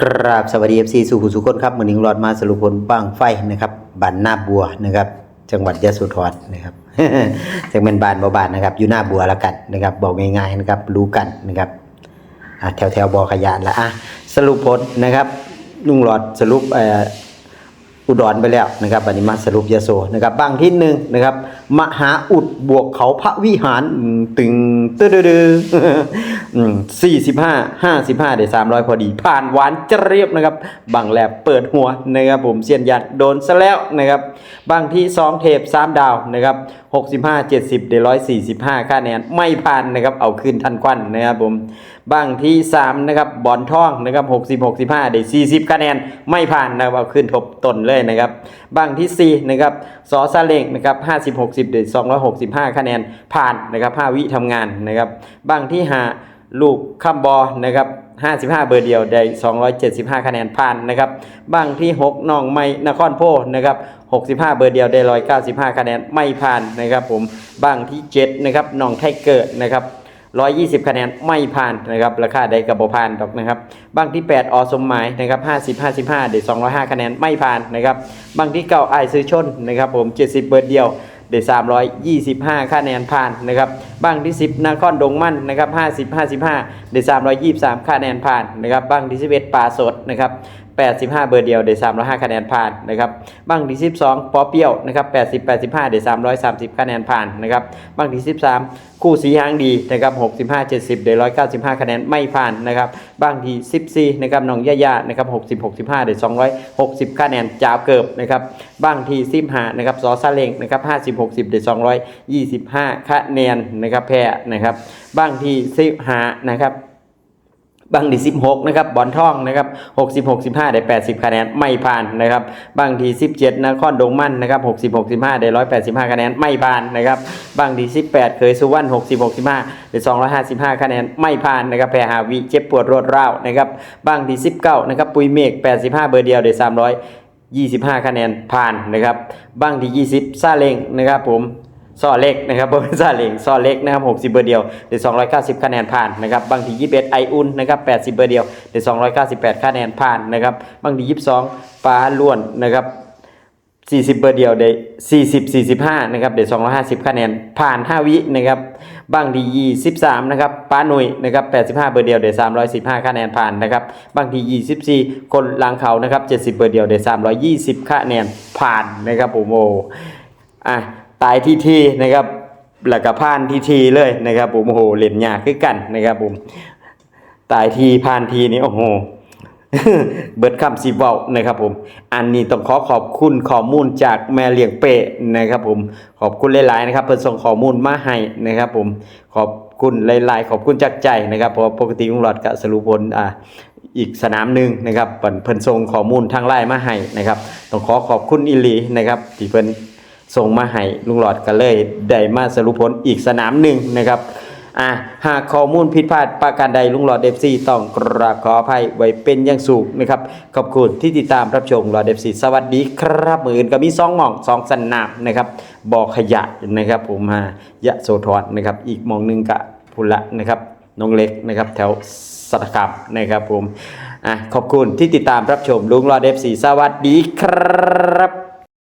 ครับสวัสดีเอฟซีสุขุสุคนครับมือหนิงรอดมาสรุปผลบ้างไฟนะครับบ้านหน้าบัวนะครับ จังหวัดยะโสธรนะครับจังเป็นบ้านบ่บ้านนะครับ อยู่หน้าบัวละกันนะครับ บอกง่ายๆนะครับ รู้กันนะครับแถวแถวบ่อขยะละอะสรุปผลนะครับลุงหลอดสรุปเอุดรไปแล้วนะครับอันนี้มาสรุปยโสนะครับบางที่หนึ่งนะครับ มหาอุดบวกเขาพระวิหารตึงตึ๊ดดื้อสี่สิบห้าห้าสิบห้าเดี๋ยวสามร้อยพอดี ผ่านหวานจะเรียบนะครับ บางแลบเปิดหัวนะครับผมเซียนยัดโดนซะแล้วนะครับ บางที่สองเทปสามดาวนะครับหกสิบห้าเจ็ดสิบเดี๋ยวร้อยสี่สิบห้าค่าแนนไม่ผ่านนะครับเอาคืนทันควันนะครับผมบางที่ 3 นะครับบอลท่องนะครับ60 65เดี๋ยว40 คะแนนไม่ผ่านนะครับเอาขึ้นทบต้นเลยนะครับบางที่4นะครับสอซาเลงนะครับ50 60เด้265 คะแนนผ่านนะครับ5วิทำงานนะครับบางที่5 ลูกคัมบอนะครับ55 เบอร์เดียวได้ 275 คะแนนผ่านนะครับบางที่6น้องไม่นครโพนะครับ65 เบอร์เดียวได้ 195 คะแนนไม่ผ่านนะครับผมบางที่7นะครับน้องไทเกอร์นะครับ120 คะแนนไม่ผ่านนะครับราคาใดกับบผ่านดอกนะครับบางที่ 8 อสมหมายนะครับ50 55เดี๋ยว205 คะแนนไม่ผ่านนะครับบางที่เก้าไอซื้อชนนะครับผม 70 เบิร์เดียว เดี๋ยว325คะแนนผ่านนะครับบางที่10นครดงมั่นนะครับ50 55เดี๋ยว323คะแนนผ่านนะครับบางที่11ป่าสดนะครับ 85 เบอร์เดียวเดี๋ยว305 คะแนนผ่านนะครับบางที่ 12 ปอเปี้ยวนะครับ80 85เดี๋ยว330 คะแนนผ่านนะครับบางที่ 13 คู่สีหางดีนะครับ65 70เดี๋ยว195 คะแนนไม่ผ่านนะครับบางที่14นะครับน้องย่าย่านะครับ60 65เดี๋ยว260 คะแนนจ้าเกิบนะครับบางที่15นะครับซอซาเลงนะครับ50 60เดี๋ยว225 คะแนนนะครับแพ้นะครับบางที่15นะครับ บางที16 นะครับบอลท่องนะครับ60 65 ได้ 80 คะแนนไม่ผ่านนะครับบางที17นครดงมั่นนะครับ60 65 ได้ 185 คะแนนไม่ผ่านนะครับบางที18 เคยสุวรรณ60 65 ได้ 255 คะแนนไม่ผ่านนะครับแพ้หาวิเจ็บปวดรวดร้าวนะครับบางที19 นะครับปุยเมฆ85 เบอร์เดียวได้300 25 คะแนนผ่านนะครับบางที่ 20ซาเล้งนะครับผม ซอเล็กนะครับบริษัทเล้งซอเล็กนะครับ60เบอร์เดียวเดี๋ยว290คะแนนผ่านนะครับบางที่21ไออุ่นนะครับ80เบอร์เดียวเดี๋ยว298คะแนนผ่านนะครับบางที่22ฟ้าล้วนนะครับ40เบอร์เดียวได้40 45นะครับเดี๋ยว250คะแนนผ่าน5วินะครับบางที23นะครับป้าหนุ่ยนะครับ85เบอร์เดียวเดี๋ยว315คะแนนผ่านนะครับบางที24คนหลังเขานะครับ70เบอร์เดียวเดี๋ยว320คะแนนผ่านนะครับผมโออะ ตายที่ทีนะครับแล้วก็ผ่านที่ทีเลยนะครับผมโอ้โหเล่นยากคือกันนะครับผมตายทีผ่านทีนี่โอ้โหเบิดคำสีเว้านะครับผม อันนี้ต้องขอขอบคุณข้อมูลจากแม่เลี้ยงเปะนะครับผม ขอบคุณหลาย ๆ นะครับ เพิ่นส่งข้อมูลมาให้นะครับผม ขอบคุณหลาย ๆ ขอบคุณจากใจนะครับ เพราะปกติลุงหลอดกับสรุปผลอ่าอีกสนามหนึ่งนะครับเพิ่นเพิ่นส่งข้อมูลทางไลน์มาให้นะครับ ต้องขอขอบคุณอิลีนะครับที่เพิ่น ส่งมาให้ลุงหลอดก็เลยได้มาสรุปผลอีกสนามหนึ่งนะครับอะหากข้อมูลผิดพลาดประการใดลุงหลอดเอฟซีต้องกราบขออภัยไว้เป็นอย่างสูงนะครับขอบคุณที่ติดตามรับชมหลอดเอฟซีสวัสดีครับมืออื่นก็มีสองหม่องสองสนามนะครับบ่อขยะนะครับผมมายะโสธรนะครับอีกหมองหนึ่งกะพุละนะครับน้องเล็กนะครับแถวสัตกับนะครับผมอะขอบคุณที่ติดตามรับชมลุงหลอดเอฟซีสวัสดีครับ